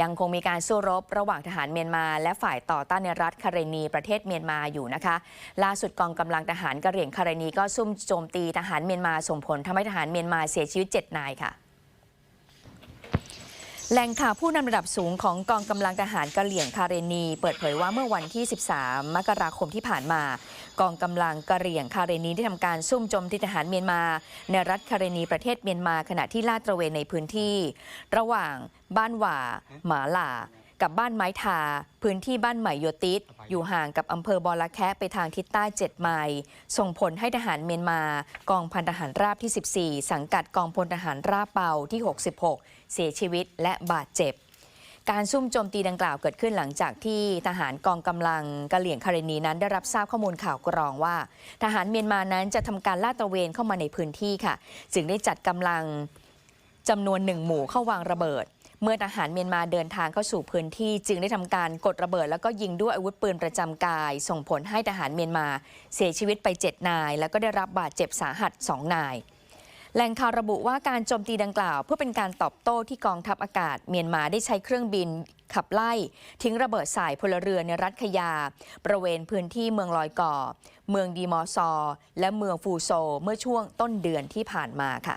ยังคงมีการสู้รบระหว่างทหารเมียนมา และฝ่ายต่อต้านในรัฐคาเรนีประเทศเมียนมาอยู่นะคะ ล่าสุดกองกำลังทหารกะเหรี่ยงคาเรนีก็ซุ่มโจมตีทหารเมียนมาส่งผลทำให้ทหารเมียนมาเสียชีวิต 7 นายค่ะ แหล่งข่าวผู้นำระดับสูงของกองกำลังทหารกะเหลี่ยงคาเรนี เปิดเผยว่าเมื่อวันที่ 13 มกราคมที่ผ่านมา กองกำลังกะเหรี่ยงคาเรนีได้ทำการซุ่มโจมตีทหารเมียนมา ในรัฐคาเรนีประเทศเมียนมาขณะที่ลาดตระเวนในพื้นที่ ระหว่างบ้านหว่า หมาหล่า กับบ้านไม้ทาพื้นที่บ้านใหม่โยติสอยู่ห่างกับอำเภอบอละแคะไปทางทิศใต้ 7 ไมล์ส่งผลให้ทหารเมียนมา กองพันทหารราบที่ 14 สังกัดกองพลทหารราบเปาที่ 66 เสียชีวิตและบาดเจ็บ การซุ่มโจมตีดังกล่าวเกิดขึ้นหลังจากที่ทหารกองกำลังกะเหลี่ยงคาเรนีนั้นได้รับทราบข้อมูลข่าวกรองว่า ทหารเมียนมานั้นจะทำการลาดตระเวนเข้ามาในพื้นที่ค่ะ จึงได้จัดกำลังจำนวนหนึ่งหมู่เข้าวางระเบิด เมื่อทหารเมียนมาเดินทางเข้าสู่พื้นที่จึงได้ทำการกดระเบิด แล้วก็ยิงด้วยอาวุธปืนประจำกาย ส่งผลให้ทหารเมียนมาเสียชีวิตไป 7 นาย แล้วก็ได้รับบาดเจ็บสาหัส 2 นายแหล่งข่าวระบุว่าการโจมตีดังกล่าว เพื่อเป็นการตอบโต้ที่กองทัพอากาศ เมียนมาได้ใช้เครื่องบินขับไล่ ทิ้งระเบิดสายพลเรือนในรัฐขยา บริเวณพื้นที่เมืองลอยก่อ เมืองดีมอซอ และเมืองฟูโซ เมื่อช่วงต้นเดือนที่ผ่านมาค่ะ